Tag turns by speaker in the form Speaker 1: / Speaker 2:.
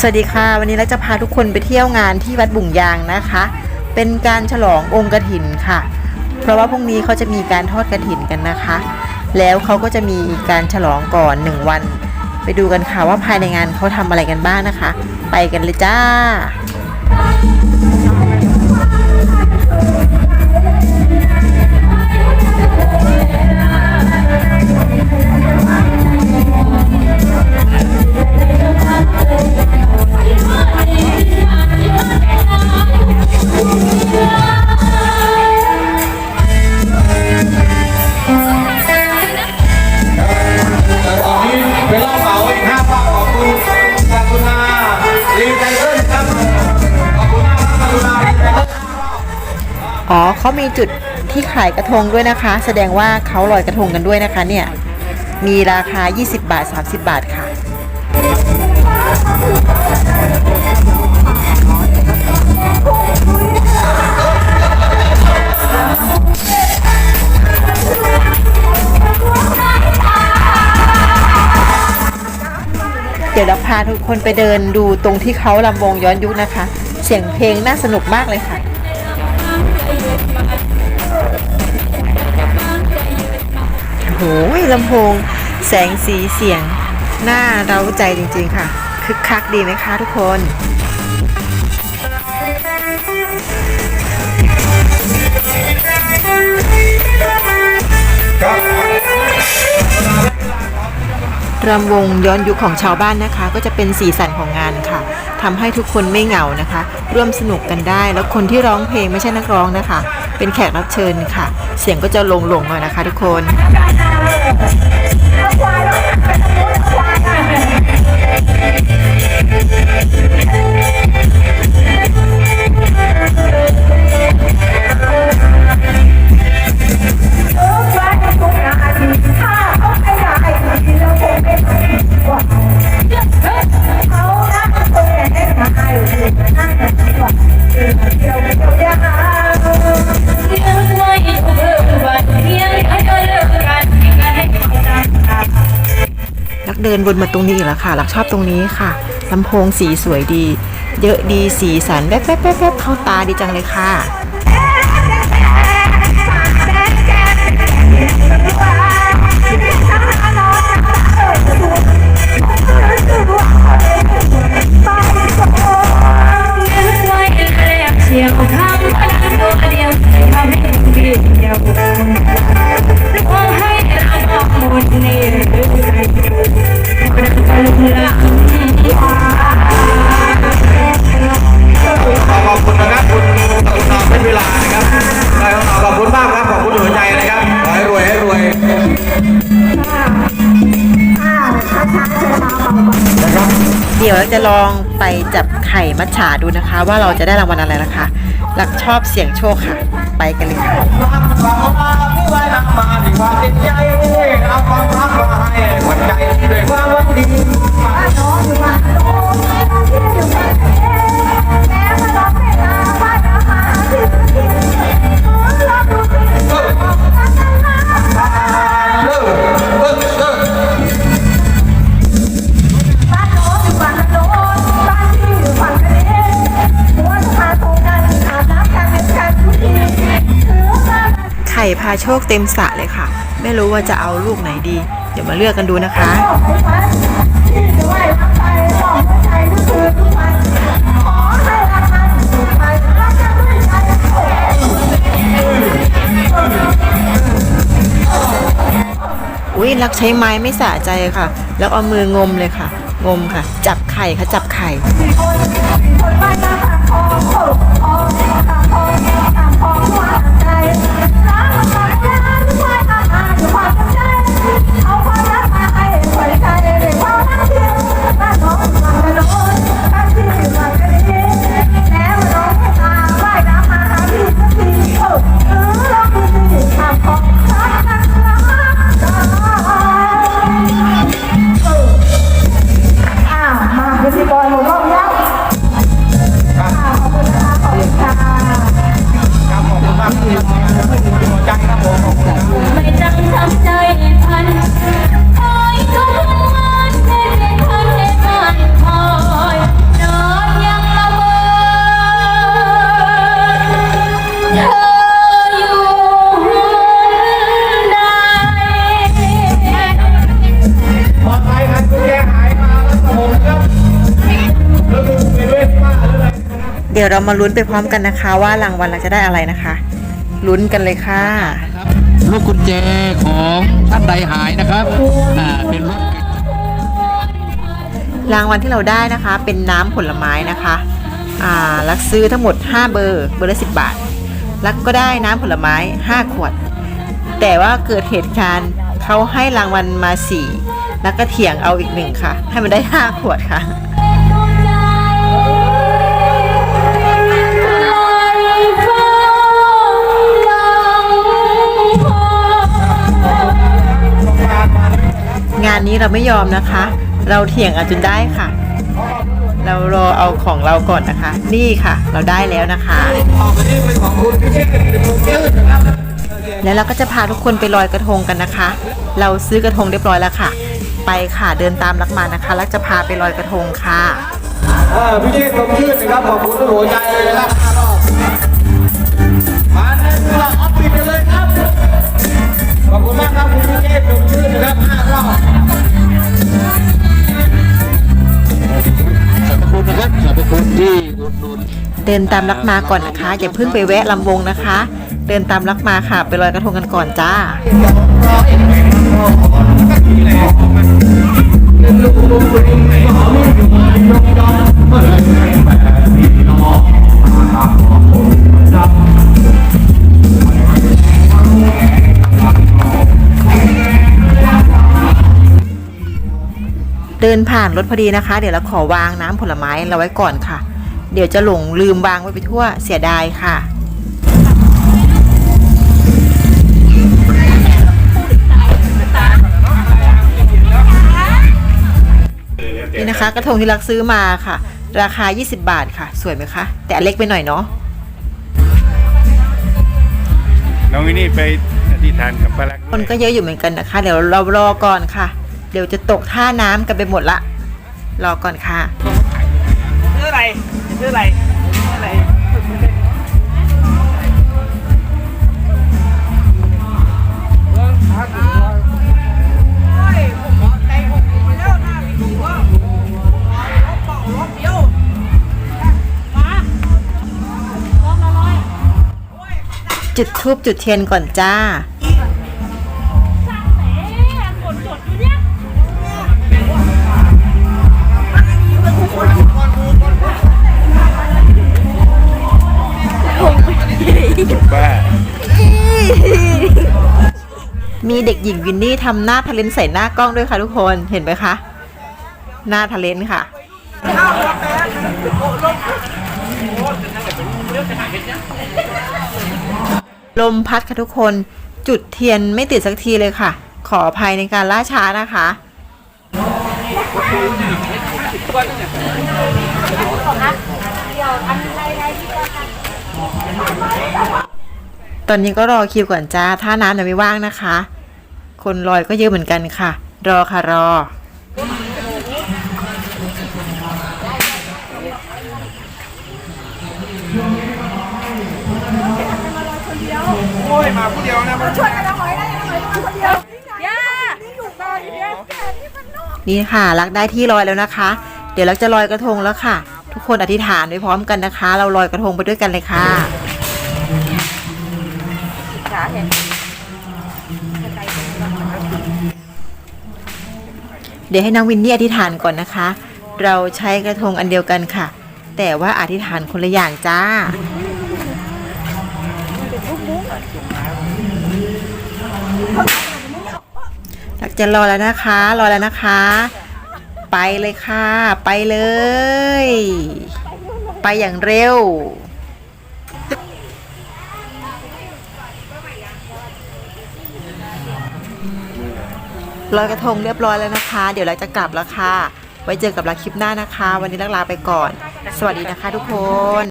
Speaker 1: สวัสดีค่ะ วันนี้เราจะพาทุกคนไปเที่ยวงานที่วัดบุ่งยางนะคะ เป็นการฉลององค์กระถินค่ะ เพราะว่าพรุ่งนี้เขาจะมีการทอดกระถินกันนะคะ แล้วเขาก็จะมีการฉลองก่อน1วัน ไปดูกันค่ะว่าภายในงานเขาทำอะไรกันบ้างนะคะ ไปกันเลยจ้า
Speaker 2: อ๋อเขามี
Speaker 1: จุดที่ขายกระทงด้วยนะคะ แสดงว่าเขาลอยกระทงกันด้วยนะคะเนี่ย มีราคา 20 บาท 30 บาทค่ะ เดี๋ยวเราพาทุกคนไปเดินดูตรงที่เขาลำวงย้อนยุคนะคะ เสียงเพลงน่าสนุกมากเลยค่ะ โอ้โหลำโพงแสงสีเสียงน่าเร้าใจจริงๆค่ะ คึกคักดีไหมคะทุกคน
Speaker 2: รำ
Speaker 1: วงย้อนยุคของชาวบ้านนะคะ ก็จะเป็นสีสันของงานค่ะ ทำให้ทุกคนไม่เหงานะคะ ร่วมสนุกกันได้ แล้วคนที่ร้องเพลงไม่ใช่นักร้องนะคะ เป็นแขกรับเชิญค่ะ เสียงก็จะลงลงๆหน่อยนะคะ ทุกคนเดินวนมาตรงนี้อีกแล้วค่ะลักชอบตรงนี้ค่ะลำโพงสีสวยดี เยอะดีสีสันแป๊บแป๊บแป๊บแป๊บเข้าตาดีจังเลยค่ะ
Speaker 3: จะล
Speaker 2: อ
Speaker 1: งไปจับไข่มัจฉาดูนะคะ ว่าเราจะได้รางวัลอะไรนะคะ หลักชอบเสี่ยงโชคค่ะ ไปกันเลยค่ะ
Speaker 2: ความรักมาให้หัวใจด้วยความหวังดีเา
Speaker 1: โชคเต็มสระเลยค่ะ ไม่รู้ว่าจะเอาลูกไหนดี เดี๋ยวมาเลือกกันดูนะคะอุ้ยรักใช้ไม้ไม่สะใจค่ะ แล้วเอามืองมเลยค่ะ งมค่ะ จับไข่ค่ะจับไข่
Speaker 3: ดี๋ย
Speaker 1: วเรามาลุ้นไปพร้อมกันนะคะ ว่ารางวัลเราจะได้อะไรนะคะ ลุ้นกันเลยค่ะ
Speaker 4: ลูกกุญแจของท่านใดหายนะครับอ่าเป็นรถ
Speaker 1: รางวัลที่เราได้นะคะ เป็นน้ำผลไม้นะคะอ่าลักซื้อทั้งหมด 5 เบอร์เบอร์ละ10บาทลักก็ได้น้ำผลไม้ 5 ขวด แต่ว่าเกิดเหตุการณ์เขาให้รางวัลมา 4 แล้วก็เถียงเอาอีกหนึ่งค่ะ ให้มันได้ 5 ขวดค่ะ นี้เราไม่ยอมนะคะ เราเถียงอาจนได้ค่ะ เรารอเอาของเราก่อนนะคะ นี่ค่ะ เราได้แล้วนะคะ แล้วเราก็จะพาทุกคนไปลอยกระทงกันนะคะ เราซื้อกระทงเรียบร้อยแล้วค่ะ ไปค่ะเดินตามรักมานะคะแล้วจะพาไปลอยกระทงค่ะ
Speaker 2: พี่เชษฐ์ผมยืดนะครับขอบคุณด้วยหัวใจเลยนะครับมาหนึ่งรออาปิดไปเลยครับขอบคุณมาก เดิน
Speaker 1: ตามรักมาก่อนนะคะ อย่าเพิ่งไปแวะลำวงนะคะ เดินตามรักมาค่ะ ไปลอยกระทงกันก่อนจ้าเดินผ่านรถพอดีนะคะ เดี๋ยวเราขอวางน้ำผลไม้เราไว้ก่อนค่ะ เดี๋ยวจะหลงลืมวางไว้ไปทั่วเสียดายค่ะนี่นะคะ กระทงที่รักซื้อมาค่ะ ราคา 20 บาทค่ะ สวยไหมคะ แต่อันเล็กไปหน่อยเนาะ
Speaker 5: น้องวินนี่ไปอธิษฐานกับพระลักษมณ์
Speaker 1: คนก็เยอะอยู่เหมือนกันนะคะ เดี๋ยวเรารอก่อนค่ะ เดี๋ยวจะตกท่าน้ำกันไปหมดละ รอก่อนค่ะ
Speaker 6: ซื้ออะไร ซื้ออะไรซื้ออะไร
Speaker 1: จุดทูบจุดเทียนก่อนจ้า เด็กหญิงวินนี่ทำหน้าทะเลนใส่หน้ากล้องด้วยค่ะทุกคนเห็นไหมคะ หน้าทะเลนค่ะลมพัดค่ะทุกคนจุดเทียนไม่ติดสักทีเลยค่ะ ขออภัยในการล่าช้านะคะตอนนี้ก็รอคิวก่อนจ้า ถ้าน้ำยังไม่ว่างนะคะ คนลอยก็เยอะเหมือนกันค่ะ รอค่ะรอ
Speaker 5: โอ้ยมาผู้เดียวนะมัน
Speaker 1: นี่ค่ะ รักได้ที่ลอยแล้วนะคะ เดี๋ยวรักจะลอยกระทงแล้วค่ะ ทุกคนอธิษฐานไว้พร้อมกันนะคะ เราลอยกระทงไปด้วยกันเลยค่ะเเดี๋ยวให้น้องวินนี่อธิษฐานก่อนนะคะ เราใช้กระทงอันเดียวกันค่ะ แต่ว่าอธิษฐานคนละอย่างจ้ารักจะรอแล้วนะคะ รอแล้วนะคะ ไปเลยค่ะ ไปเลย ไปอย่างเร็ว ลอยกระทงเรียบร้อยแล้วนะคะ เดี๋ยวเราจะกลับแล้วค่ะ ไว้เจอกับเราคลิปหน้านะคะ วันนี้ลักลาไปก่อน สวัสดีนะคะทุกคน